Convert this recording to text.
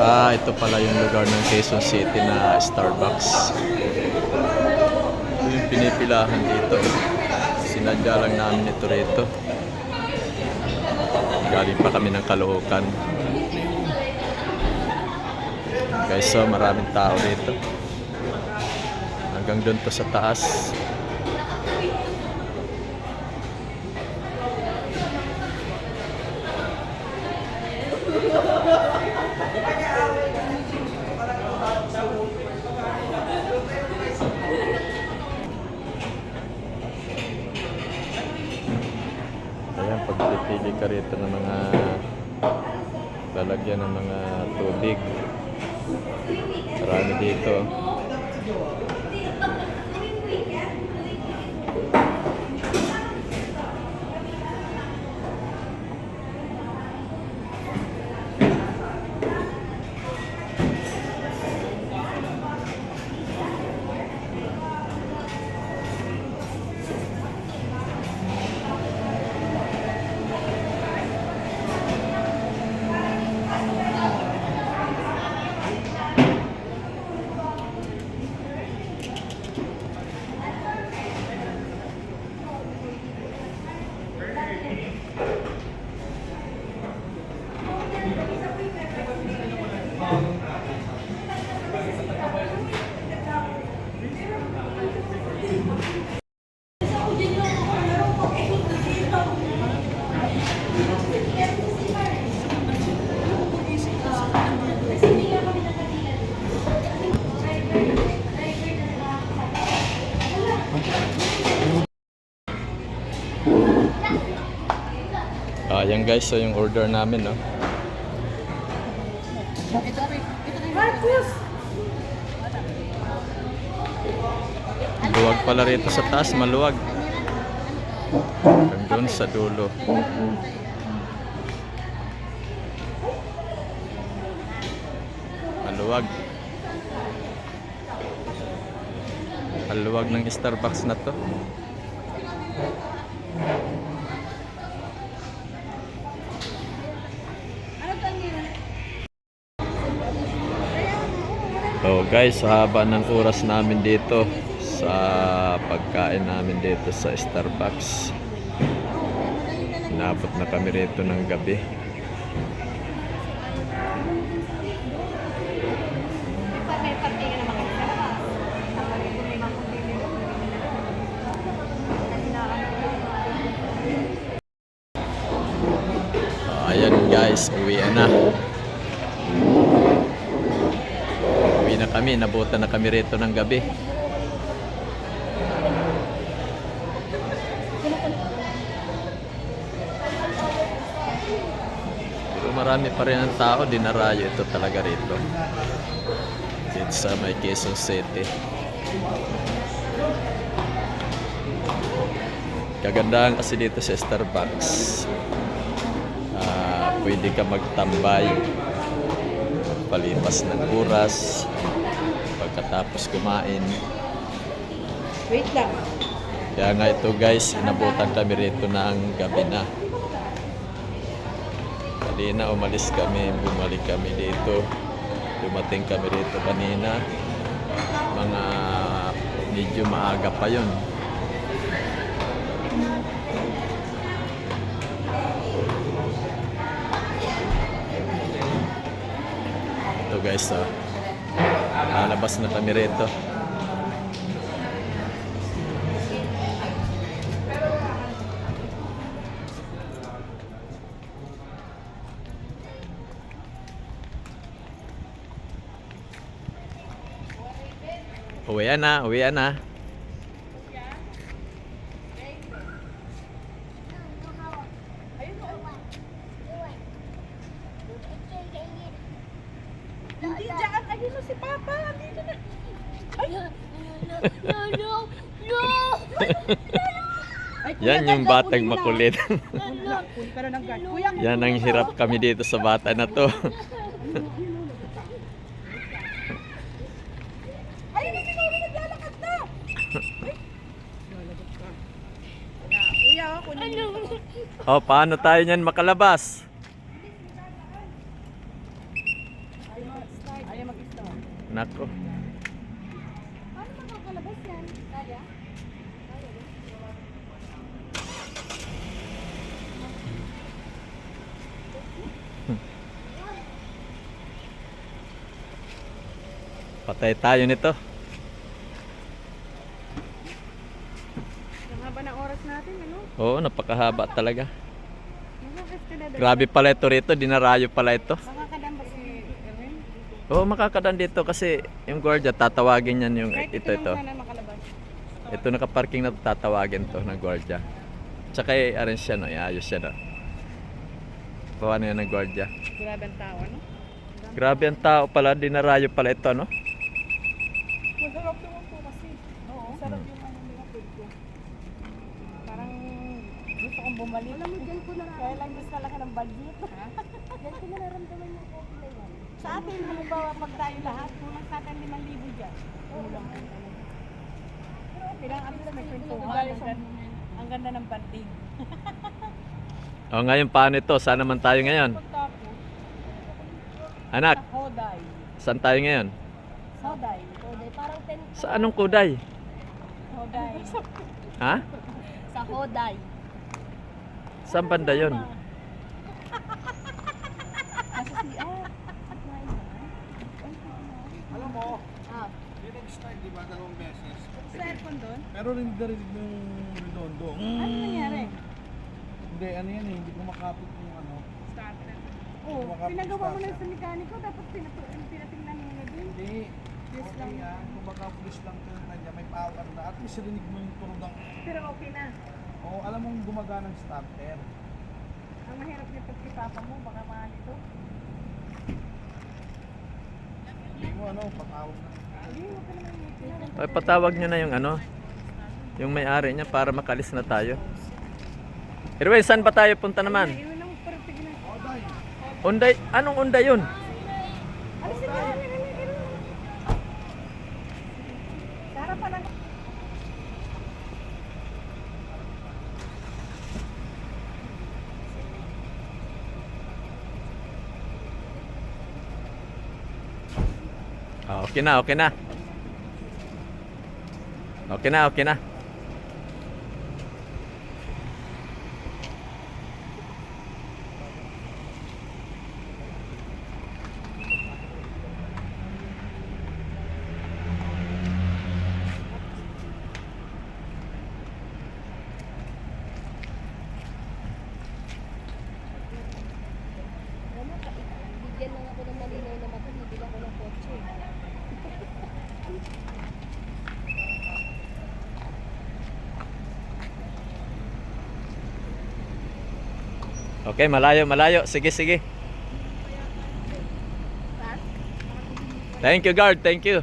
Ah, ito pala yung lugar ng Quezon City na Starbucks. Ito yung pinipilahan dito. Sinadya lang namin ito rito. Galing pa kami ng Caloocan. Guys, so maraming tao dito. Hanggang doon to sa taas. Pagpipili ka rito ng mga lalagyan ng mga tubig. Marami dito. Ah, yan guys, so yung order namin, no? Luwag pala rito sa taas, maluwag. Hanggang doon sa dulo. Maluwag. Maluwag ng Starbucks na to. Guys, haba ng oras namin dito sa pagkain namin dito sa Starbucks. Inabot na kami rito ng gabi. Ayan guys, uwi na. Uwi na kami, nabutan na kami rito ng gabi. Pero marami pa rin ang tao, dinarayo ito talaga rito. Dito sa may Quezon City. Kagandahan kasi dito sa Starbucks. Ah, pwede ka magtambay palipas ng oras pagkatapos kumain. Wait lang. kaya nga ito guys inabutan kami rito ng gabi na. Kanina umalis kami. Bumalik kami dito. Dumating kami rito kanina. Mga medyo maaga pa yon ito guys oh. Lalabas na kami rito Uwi na, uwi na. Hindi dyan. Ayun na si Papa. Dito na. No, no, no! Ay, Yan yung batang makulit. Yan ang hirap kami dito sa bata na to. Ayun na si Lolo. Naglalakad na. Ay. Kuya, oh, kunin mo. Oh, paano tayo niyan makalabas? Nako. Paano makakalabas yan? Kaya? Patay tayo nito. Ang haba ng oras natin, ano? Oo, napakahaba talaga. Grabe pala ito rito, dinarayo pala ito. Makakadam ba si Erwin? Oo, makakadan dito kasi yung gwardiya, tatawagin yan yung Kahit ito, ito, sana makalabas. Ito nakaparking na to, tatawagin to ng gwardiya. Tsaka i-arrange siya, no? iayos siya, no? Bawa na yan ng gwardiya. Grabe ang tao, ano? Grabe ang tao pala, dinarayo pala ito, no? Masarap naman po kasi. Oo. Masarap yung ano nila food ko. Parang gusto kong bumalik. Alam mo, dyan ko Kaya nararamdaman. lang gusto lang ng budget. Dyan ko nararamdaman yung coffee na yan. Sa atin, halimbawa, pag tayo lahat, kulang sa atin 5,000 dyan. Kulang. Pero okay lang, at least may kwentuhan. Ang ganda, ang ganda ng banding. O ngayon, paano ito? Saan naman tayo ngayon? Anak, sa saan tayo ngayon? Hoday. Hoday. Parang ten... Sa anong kuday? Hoday. Ha? Sa Hoday. Saan banda yun? Nasa CR. Mo, Ah. nag-start di ba dalawang beses? Sa aircon doon? Pero rin narinig ng redondo. Ano nangyari? Hindi, ano yan eh, hindi kumakapit yung ano. Starter. Oo, Oh, makapit pinagawa mo na starter. sa mekaniko, dapat pinatu- pinatingnan mo na din. Hindi, okay yan. Kumbaga pulis lang ito na niya, may power na. At least rinig mo yung turo ng... Pero okay na. Oo, alam mong gumagana ng starter. Ang mahirap niya pag papa mo, baka mahal ito. Hindi mo ano, patawag na. Hindi, huwag ka naman ngipin. Ay, patawag nyo na yung ano, yung may-ari niya para makalis na tayo. Irwin, saan ba tayo punta naman? Unday, anong unday yun? Ano sige, ano, ano, ano. Sa harapan ng... Ah, okay na, okay na. Okay na, okay na. Alam mo, ka- bigyan lang ako ng malinaw na mata. Bibili ako ng kotse. Okay, malayo, malayo. Sige, sige. Thank you, guard. Thank you.